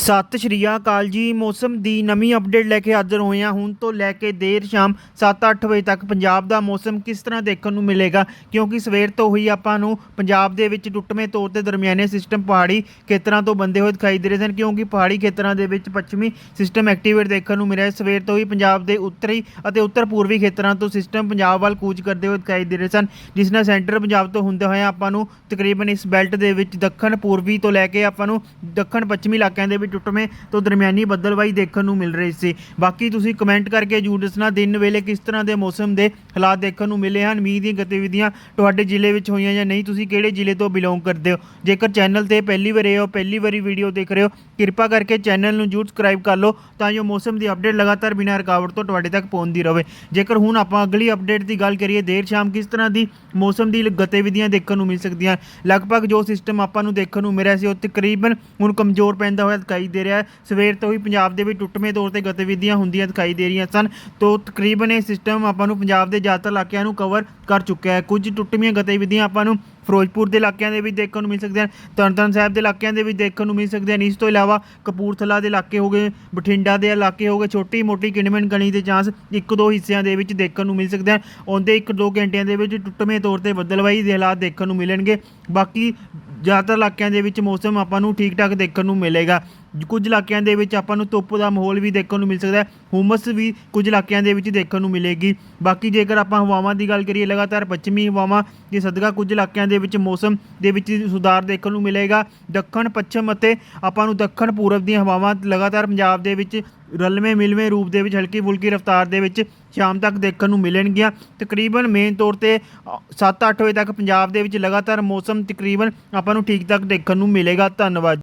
ਸਤਿ ਸ਼੍ਰੀ ਅਕਾਲ ਜੀ। ਮੌਸਮ ਦੀ ਨਵੀਂ ਅਪਡੇਟ ਲੈ ਕੇ ਹਾਜ਼ਰ ਹੋਏ ਹਾਂ। ਹੁਣ ਤੋਂ ਲੈ ਕੇ ਦੇਰ ਸ਼ਾਮ 7-8 ਵਜੇ ਤੱਕ ਪੰਜਾਬ ਦਾ ਮੌਸਮ ਕਿਸ ਤਰ੍ਹਾਂ ਦੇਖਣ ਨੂੰ ਮਿਲੇਗਾ? ਕਿਉਂਕਿ ਸਵੇਰ ਤੋਂ ਹੀ ਆਪਾਂ ਨੂੰ ਪੰਜਾਬ ਦੇ ਵਿੱਚ ਟੁੱਟਵੇਂ ਤੌਰ ਤੇ ਦਰਮਿਆਨੇ ਸਿਸਟਮ ਪਹਾੜੀ ਖੇਤਰਾਂ ਤੋਂ ਬੰਦੇ ਹੋਏ ਦਿਖਾਈ ਦੇ ਰਹੇ ਸਨ। ਕਿਉਂਕਿ ਪਹਾੜੀ ਖੇਤਰਾਂ ਦੇ ਵਿੱਚ ਪੱਛਮੀ ਸਿਸਟਮ ਐਕਟੀਵੇਟ ਦੇਖਣ ਨੂੰ ਮਿਲਿਆ। ਸਵੇਰ ਤੋਂ ਹੀ ਪੰਜਾਬ ਦੇ ਉੱਤਰੀ ਅਤੇ ਉੱਤਰ ਪੂਰਬੀ ਖੇਤਰਾਂ ਤੋਂ ਸਿਸਟਮ ਪੰਜਾਬ ਵੱਲ ਕੂਚ ਕਰਦੇ ਹੋਏ ਦਿਖਾਈ ਦੇ ਰਹੇ ਸਨ। ਜਿਸ ਨਾਲ ਸੈਂਟਰ ਪੰਜਾਬ ਤੋਂ ਹੁੰਦੇ ਹੋਏ ਆਪਾਂ ਨੂੰ ਤਕਰੀਬਨ ਇਸ ਬੈਲਟ ਦੇ ਵਿੱਚ ਦੱਖਣ ਪੂਰਬੀ ਤੋਂ ਲੈ ਕੇ ਆਪਾਂ ਨੂੰ ਦੱਖਣ ਪੱਛਮੀ ਇਲਾਕਿਆਂ ਦੇ ਵਿੱਚ ਟੁੱਟਵੇਂ ਤੋਂ ਦਰਮਿਆਨੀ ਬੱਦਲਬਾਈ ਦੇਖਣ ਨੂੰ ਮਿਲ ਰਹੀ ਸੀ। ਬਾਕੀ ਤੁਸੀਂ ਕਮੈਂਟ ਕਰਕੇ ਜਰੂਰ ਦੱਸਣਾ, ਦਿਨ ਵੇਲੇ ਕਿਸ ਤਰ੍ਹਾਂ ਦੇ ਮੌਸਮ ਦੇ ਹਾਲਾਤ ਦੇਖਣ ਨੂੰ ਮਿਲੇ ਹਨ, ਮੀਂਹ ਦੀਆਂ ਗਤੀਵਿਧੀਆਂ ਤੁਹਾਡੇ ਜ਼ਿਲ੍ਹੇ ਵਿੱਚ ਹੋਈਆਂ ਜਾਂ ਨਹੀਂ, ਤੁਸੀਂ ਕਿਹੜੇ ਜ਼ਿਲ੍ਹੇ ਤੋਂ ਬਿਲੋਂਗ ਕਰਦੇ ਹੋ? ਜੇਕਰ ਚੈਨਲ ਤੇ ਪਹਿਲੀ ਵਾਰ ਆਏ ਹੋ, ਪਹਿਲੀ ਵਾਰੀ ਵੀਡੀਓ ਦੇਖ ਰਹੇ ਹੋ, ਕਿਰਪਾ ਕਰਕੇ ਚੈਨਲ ਨੂੰ ਜਰੂਰ ਸਬਸਕ੍ਰਾਈਬ ਕਰ ਲਓ ਤਾਂ ਜੋ ਮੌਸਮ ਦੀ ਅਪਡੇਟ ਲਗਾਤਾਰ ਬਿਨਾਂ ਰੁਕਾਵਟ ਤੋਂ ਤੁਹਾਡੇ ਤੱਕ ਪਹੁੰਚਦੀ ਰਹੇ। ਜੇਕਰ ਹੁਣ ਆਪਾਂ ਅਗਲੀ ਅਪਡੇਟ ਦੀ ਗੱਲ ਕਰੀਏ, ਦੇਰ ਸ਼ਾਮ ਕਿਸ ਤਰ੍ਹਾਂ ਦੀ ਮੌਸਮ ਦੀ ਗਤੀਵਿਧੀਆਂ ਦੇਖਣ ਨੂੰ ਮਿਲ ਸਕਦੀਆਂ ਲਗਭਗ ਜੋ ਸਿਸਟਮ ਆਪਾਂ ਨੂੰ ਦੇਖਣ ਨੂੰ ਮਿਲਿਆ ਸੀ, ਉਹ ਤਕਰੀਬਨ ਹੁਣ ਕਮਜ਼ੋਰ ਪੈਂਦਾ ਹੋਇਆ ਦਿਖਾਈ ਦੇ ਰਿਹਾ ਹੈ। ਸਵੇਰ ਤੋਂ ਹੀ ਪੰਜਾਬ ਦੇ ਵਿੱਚ ਟੁੱਟਵੇਂ ਤੌਰ ਤੇ ਗਤੀਵਿਧੀਆਂ ਹੁੰਦੀਆਂ ਦਿਖਾਈ ਦੇ ਰਹੀਆਂ ਸਨ। ਤੋਂ ਤਕਰੀਬਨ ਇਹ ਸਿਸਟਮ ਆਪਾਂ ਨੂੰ ਪੰਜਾਬ ਦੇ ਜ਼ਿਆਦਾਤਰ ਇਲਾਕਿਆਂ ਨੂੰ ਕਵਰ ਕਰ ਚੁੱਕਿਆ ਹੈ। ਕੁਝ ਟੁੱਟਵੀਆਂ ਗਤੀਵਿਧੀਆਂ ਆਪਾਂ ਨੂੰ ਫਿਰੋਜ਼ਪੁਰ ਦੇ ਇਲਾਕਿਆਂ ਦੇ ਵਿੱਚ ਦੇਖਣ ਨੂੰ ਮਿਲ ਸਕਦੀਆਂ ਹਨ, ਤਰਨਤਾਰਨ ਸਾਹਿਬ ਦੇ ਇਲਾਕਿਆਂ ਦੇ ਵਿੱਚ ਦੇਖਣ ਨੂੰ ਮਿਲ ਸਕਦੇ ਹਨ। ਇਸ ਤੋਂ ਇਲਾਵਾ ਕਪੂਰਥਲਾ ਦੇ ਇਲਾਕੇ ਹੋ ਗਏ, ਬਠਿੰਡਾ ਦੇ ਇਲਾਕੇ ਹੋ ਗਏ, ਛੋਟੀ ਮੋਟੀ ਕਿਣਮਣ ਗਣੀ ਦੇ ਚਾਂਸ ਇੱਕ ਦੋ ਹਿੱਸਿਆਂ ਦੇ ਵਿੱਚ ਦੇਖਣ ਨੂੰ ਮਿਲ ਸਕਦੇ ਹਨ। ਆਉਂਦੇ ਇੱਕ ਦੋ ਘੰਟਿਆਂ ਦੇ ਵਿੱਚ ਟੁੱਟਵੇਂ ਤੌਰ ਤੇ ਬੱਦਲਵਾਈ ਦੇ ਹਾਲਾਤ ਦੇਖਣ ਨੂੰ ਮਿਲਣਗੇ। ਬਾਕੀ ਜ਼ਿਆਦਾਤਰ ਇਲਾਕਿਆਂ ਦੇ ਵਿੱਚ ਮੌਸਮ ਆਪਾਂ ਨੂੰ ਠੀਕ ਠਾਕ ਦੇਖਣ ਨੂੰ ਮਿਲੇਗਾ। ਕੁਝ ਇਲਾਕਿਆਂ ਦੇ ਵਿੱਚ ਆਪਾਂ ਨੂੰ ਧੁੱਪ ਦਾ ਮਾਹੌਲ ਵੀ ਦੇਖਣ ਨੂੰ ਮਿਲ ਸਕਦਾ ਹੈ। ਹੁਮਸ ਵੀ ਕੁਝ ਇਲਾਕਿਆਂ ਦੇ ਵਿੱਚ ਦੇਖਣ ਨੂੰ ਮਿਲੇਗੀ। ਬਾਕੀ ਜੇਕਰ ਆਪਾਂ ਹਵਾਵਾਂ ਦੀ ਗੱਲ ਕਰੀਏ, ਲਗਾਤਾਰ ਪੱਛਮੀ ਹਵਾਵਾਂ ਦੇ ਸਦਕਾ ਕੁਝ ਇਲਾਕਿਆਂ ਦੇ ਵਿੱਚ ਮੌਸਮ ਦੇ ਵਿੱਚ ਸੁਧਾਰ ਦੇਖਣ ਨੂੰ ਮਿਲੇਗਾ। ਦੱਖਣ, ਪੱਛਮ ਅਤੇ ਆਪਾਂ ਨੂੰ ਦੱਖਣ ਪੂਰਬ ਦੀਆਂ ਹਵਾਵਾਂ ਲਗਾਤਾਰ ਪੰਜਾਬ ਦੇ ਵਿੱਚ ਰਲਵੇਂ ਮਿਲਵੇਂ ਰੂਪ ਦੇ ਵਿੱਚ ਹਲਕੀ ਫੁਲਕੀ ਰਫ਼ਤਾਰ ਦੇ ਵਿੱਚ ਸ਼ਾਮ ਤੱਕ ਦੇਖਣ ਨੂੰ ਮਿਲਣਗੀਆਂ। ਤਕਰੀਬਨ ਮੇਨ ਤੌਰ ਤੇ 7-8 ਵਜੇ ਤੱਕ ਪੰਜਾਬ ਦੇ ਵਿੱਚ ਲਗਾਤਾਰ ਮੌਸਮ ਤਕਰੀਬਨ ਆਪਾਂ ਨੂੰ ਠੀਕ ਤੱਕ ਦੇਖਣ ਨੂੰ ਮਿਲੇਗਾ। ਧੰਨਵਾਦ।